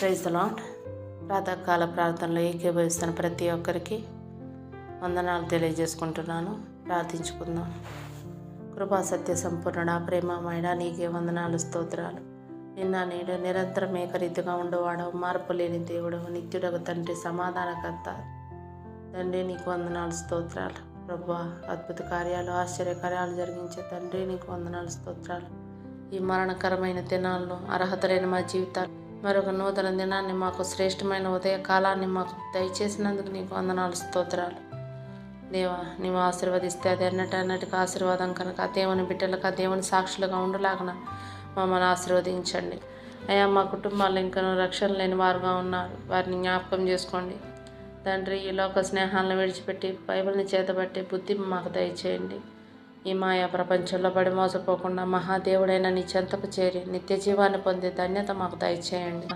Praise lord ప్రాతకాల ప్రార్థనలో ఏకీభవిస్తున్న ప్రతి ఒక్కరికి వందనాలు తెలియజేసుకుంటున్నాను. ప్రార్థించుకుందాం. కృపా సత్య సంపూర్ణ ప్రేమమైన నీకే వందనాలు స్తోత్రాలు. నిన్న నేడు నిరంతరం ఏకరీతిగా ఉండేవాడవు మార్పు లేని దేవుడు నిత్యుడకు తండ్రి సమాధానకర్త. తండ్రి నీకు వందనాలు స్తోత్రాలు. ప్రభా అద్భుత కార్యాలు ఆశ్చర్య కార్యాలు జరిగించే తండ్రి నీకు వందనాలు స్తోత్రాలు. ఈ మరణకరమైన దినాల్లో అర్హత లేని మా జీవితాలు మరొక నూతన దినాన్ని మాకు శ్రేష్టమైన ఉదయ కాలాన్ని మాకు దయచేసినందుకు నీకు వందనాలు స్తోత్రాలు. దేవా నీవు ఆశీర్వదిస్తే అది అన్నటన్నటికి ఆశీర్వాదం కనుక దేవుని బిడ్డలకు ఆ దేవుని సాక్షులుగా ఉండలాగన మమ్మల్ని ఆశీర్వదించండి. అయ్యా మా కుటుంబాల్లో ఇంకనూ రక్షణ లేని వారుగా ఉన్నారు. వారిని జ్ఞాపకం చేసుకోండి. తండ్రి ఈ లోక స్నేహాలను విడిచిపెట్టి బైబిల్ని చేతబట్టి బుద్ధి మాకు దయచేయండి. ఈ మాయా ప్రపంచంలో పడి మోసపోకుండా మహాదేవుడైన నీ చెంతకు చేరి నిత్య జీవాన్ని పొందే ధన్యత మాకు దయచేయండి.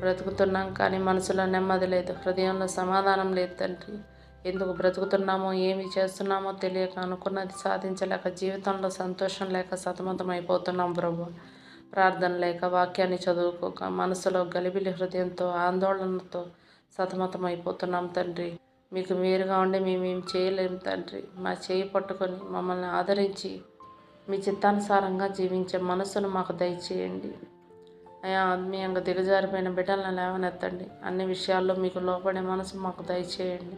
బ్రతుకుతున్నాం కానీ మనసులో నెమ్మది లేదు హృదయంలో సమాధానం లేదు తండ్రి. ఎందుకు బ్రతుకుతున్నామో ఏమి చేస్తున్నామో తెలియక అనుకున్నది సాధించలేక జీవితంలో సంతోషం లేక సతమతం అయిపోతున్నాం ప్రభు. ప్రార్థన లేక వాక్యాన్ని చదువుకోక మనసులో గలిబిలి హృదయంతో ఆందోళనతో సతమతం అయిపోతున్నాం తండ్రి. మీకు మీరుగా ఉండి మేమేం చేయలేము తండ్రి. మా చేయి పట్టుకొని మమ్మల్ని ఆదరించి మీ చిత్తానుసారంగా జీవించే మనసును మాకు దయచేయండి. అయా ఆత్మీయంగా దిగజారిపోయిన బిడ్డలను లేవనెత్తండి. అన్ని విషయాల్లో మీకు లోపడే మనసు మాకు దయచేయండి.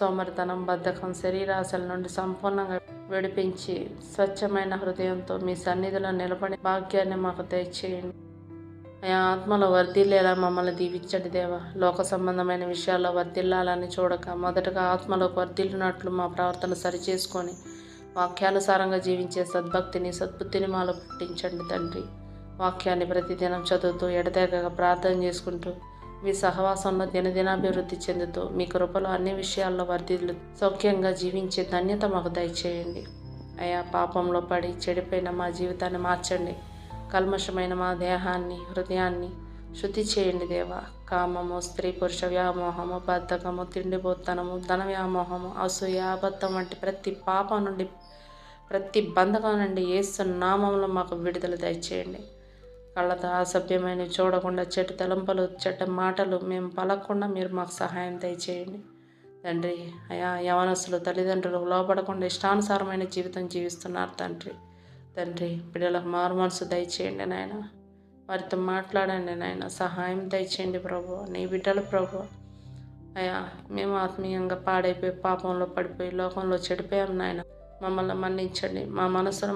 సోమరితనం బద్ధకం శరీరాశల నుండి సంపూర్ణంగా విడిపించి స్వచ్ఛమైన హృదయంతో మీ సన్నిధిలో నిలబడి భాగ్యాన్ని మాకు దయచేయండి. అయా ఆత్మలో వర్ధిల్లేలా మమ్మల్ని దీవించండి దేవా. లోక సంబంధమైన విషయాల్లో వర్ధిల్లాలని చూడక మొదటగా ఆత్మలో వర్ధిల్లినట్లు మా ప్రవర్తన సరిచేసుకొని వాక్యానుసారంగా జీవించే సద్భక్తిని సద్బుద్ధిని మాలో పుట్టించండి తండ్రి. వాక్యాన్ని ప్రతిదినం చదువుతూ ఎడతెగక ప్రార్థన చేసుకుంటూ మీ సహవాసంలో దినదినాభివృద్ధి చెందుతూ మీ కృపలో అన్ని విషయాల్లో వర్ధిల్లు సౌఖ్యంగా జీవించే ధన్యత మాకు దయచేయండి. అయా పాపంలో పడి చెడిపోయిన మా జీవితాన్ని మార్చండి. కల్మషమైన మా దేహాన్ని హృదయాన్ని శుద్ధి చేయండి దేవా. కామము స్త్రీ పురుష వ్యామోహము బద్ధకము తిండిపోతనము ధన వ్యామోహము అసూయ అబద్ధం వంటి ప్రతి పాపం నుండి ప్రతి బంధకం నుండి ఏసు నామంలో మాకు విడుదల దయచేయండి. కళ్ళతో అసభ్యమైనవి చూడకుండా చెట్టు తలంపలు చెడ్డ మాటలు మేము పలకకుండా మీరు మాకు సహాయం దయచేయండి. తండ్రి అయా యవనస్తులు తల్లిదండ్రులు లోపడకుండా ఇష్టానుసారమైన జీవితం జీవిస్తున్నారు తండ్రి. తండ్రి పిల్లలకు మారు మనసు దయచేయండి నాయన. వారితో మాట్లాడండి నాయన. సహాయం దయచేయండి ప్రభు. నీ బిడ్డలు ప్రభు. అయ్యా మేము ఆత్మీయంగా పాడైపోయి పాపంలో పడిపోయి లోకంలో చెడిపోయాం నాయన. మమ్మల్ని మన్నించండి. మా మనసును